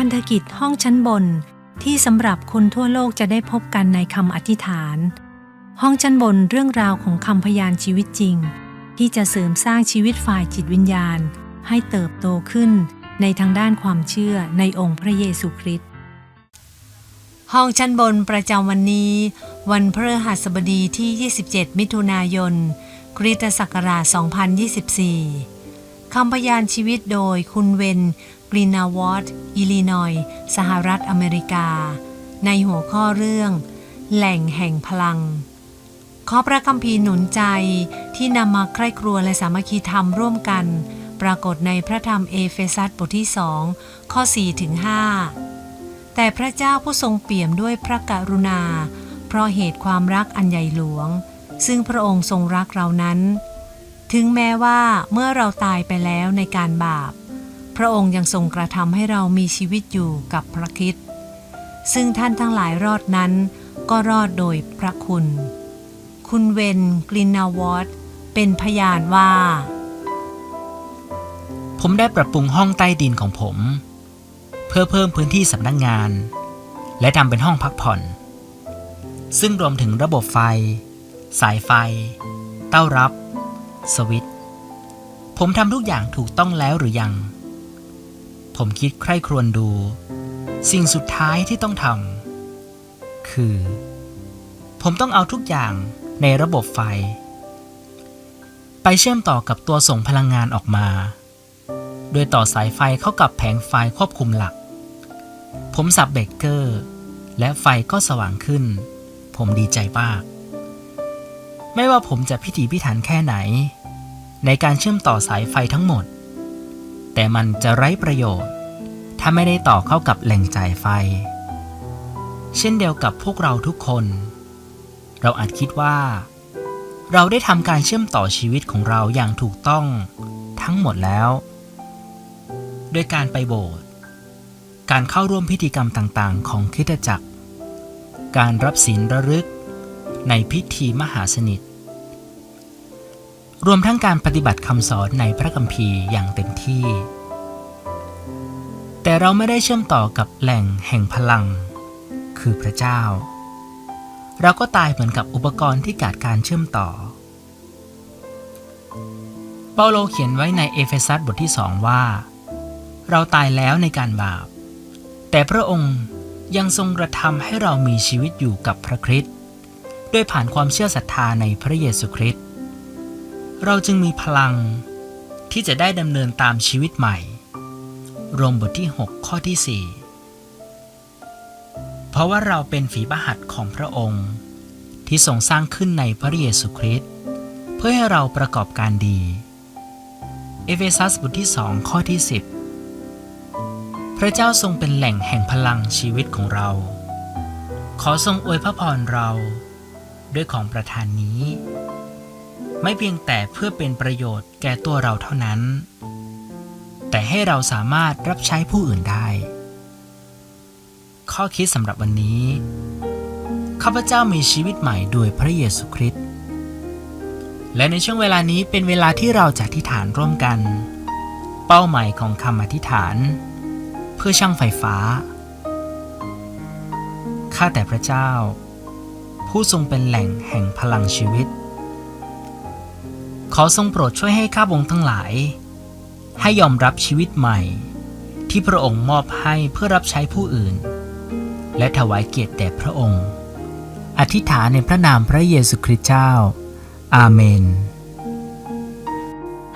พันธกิจห้องชั้นบน ที่สำหรับคนทั่วโลกจะได้พบกันในคำอธิษฐาน ห้องชั้นบนเรื่องราวของคำพยานชีวิตจริง ที่จะเสริมสร้างชีวิตฝ่ายจิตวิญญาณ ให้เติบโตขึ้นในทางด้านความเชื่อในองค์พระเยซูคริสต์ห้องชั้นบนประจำวันนี้ วันพฤหัสบดีที่ 27 มิถุนายนคริสตศักราช 2024 คำพยานชีวิตโดยคุณเวน รีนาวอตอิลลินอย สหรัฐอเมริกา ในหัวข้อเรื่อง แหล่งแห่งพลัง ขอพระคัมภีร์หนุนใจที่นำมาใคร่ครัวและสามัคคีธรรมร่วมกัน ปรากฏในพระธรรมเอเฟซัสบทที่สองข้อ4ถึง5แต่พระเจ้าผู้ทรงเปี่ยมด้วยพระกรุณา เพราะเหตุความรักอันใหญ่หลวง ซึ่งพระองค์ทรงรักเรานั้น ถึงแม้ว่าเมื่อเราตายไปแล้วในการบาป พระองค์ยังทรงกระทำให้เรามีชีวิตอยู่กับพระคริสต์ซึ่งท่านทั้งหลายรอดนั้น ก็รอดโดยพระคุณ คุณเวนกลินนาวอตเป็นพยานว่า ผมได้ปรับปรุงห้องใต้ดินของผม เพื่อเพิ่มพื้นที่สำนักงงาน และทำเป็นห้องพักผ่อน ซึ่งรวมถึงระบบไฟ สายไฟ เต้ารับ สวิตช์ผมทำทุกอย่างถูกต้องแล้วหรือยัง ผมคิดใคร่ครวญดู สิ่งสุดท้ายที่ต้องทำคือ ผมต้องเอาทุกอย่างในระบบไฟ ไปเชื่อมต่อกับตัวส่งพลังงานออกมา โดยต่อสายไฟเข้ากับแผงไฟควบคุมหลัก ผมสับเบรกเกอร์ และไฟก็สว่างขึ้น ผมดีใจมาก ไม่ว่าผมจะพิถีพิถันแค่ไหน ในการเชื่อมต่อสายไฟทั้งหมด แต่มันจะไร้ประโยชน์ ถ้าไม่ได้ต่อเข้ากับแหล่งจ่ายไฟ เช่นเดียวกับพวกเราทุกคน เราอาจคิดว่า เราได้ทำการเชื่อมต่อชีวิตของเราอย่างถูกต้องทั้งหมดแล้วโดยการไปโบสถ์การเข้าร่วมพิธีกรรมต่างๆ ของคริสตจักร การรับศีลระลึกในพิธีมหาสนิท รวมทั้งการปฏิบัติคำสอนในพระคัมภีร์อย่างเต็มที่ แต่เราไม่ได้เชื่อมต่อกับแหล่งแห่งพลัง คือพระเจ้า เราก็ตายเหมือนกับอุปกรณ์ที่ขาดการเชื่อมต่อ เปาโลเขียนไว้ในเอเฟซัสบทที่สองว่า เราตายแล้วในการบาป แต่พระองค์ยังทรงกระทำให้เรามีชีวิตอยู่กับพระคริสต์ด้วยผ่านความเชื่อศรัทธาในพระเยซูคริสต์ เราจึงมีพลังที่จะได้ดำเนินตามชีวิตใหม่ รมบทที่ 6 ข้อที่ 4 เพราะว่าเราเป็นฝีพระหัตของพระองค์ ที่ทรงสร้างขึ้นในพระเยซูคริสต์เพื่อให้เราประกอบการดี เอเฟซัสบทที่ 2 ข้อที่ 10 พระเจ้าทรงเป็นแหล่งแห่งพลังชีวิตของเรา ขอทรงอวยพระพรเรา ด้วยของประทานนี้ ไม่เพียงแต่เพื่อเป็นประโยชน์แก่ตัวเราเท่านั้น แต่ให้เราสามารถรับใช้ผู้อื่นได้ ข้อคิดสำหรับวันนี้ ข้าพเจ้ามีชีวิตใหม่โดยพระเยซูคริสต์และในช่วงเวลานี้เป็นเวลาที่เราจะอธิษฐานร่วมกัน เป้าหมายของคำอธิษฐาน เพื่อช่างไฟฟ้า ข้าแต่พระเจ้า ผู้ทรงเป็นแหล่งแห่งพลังชีวิต ขอทรงโปรดช่วยให้ข้าพงทั้งหลาย ให้ยอมรับชีวิตใหม่ ที่พระองค์มอบให้เพื่อรับใช้ผู้อื่น และถวายเกียรติแด่พระองค์ อธิษฐานในพระนามพระเยซูคริสต์เจ้า อาเมน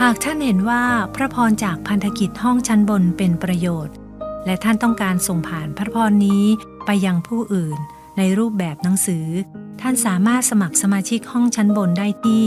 หากท่านเห็นว่าพระพรจากพันธกิจห้องชั้นบนเป็นประโยชน์ และท่านต้องการส่งผ่านพระพรนี้ไปยังผู้อื่นในรูปแบบหนังสือ ท่านสามารถสมัครสมาชิกห้องชั้นบนได้ที่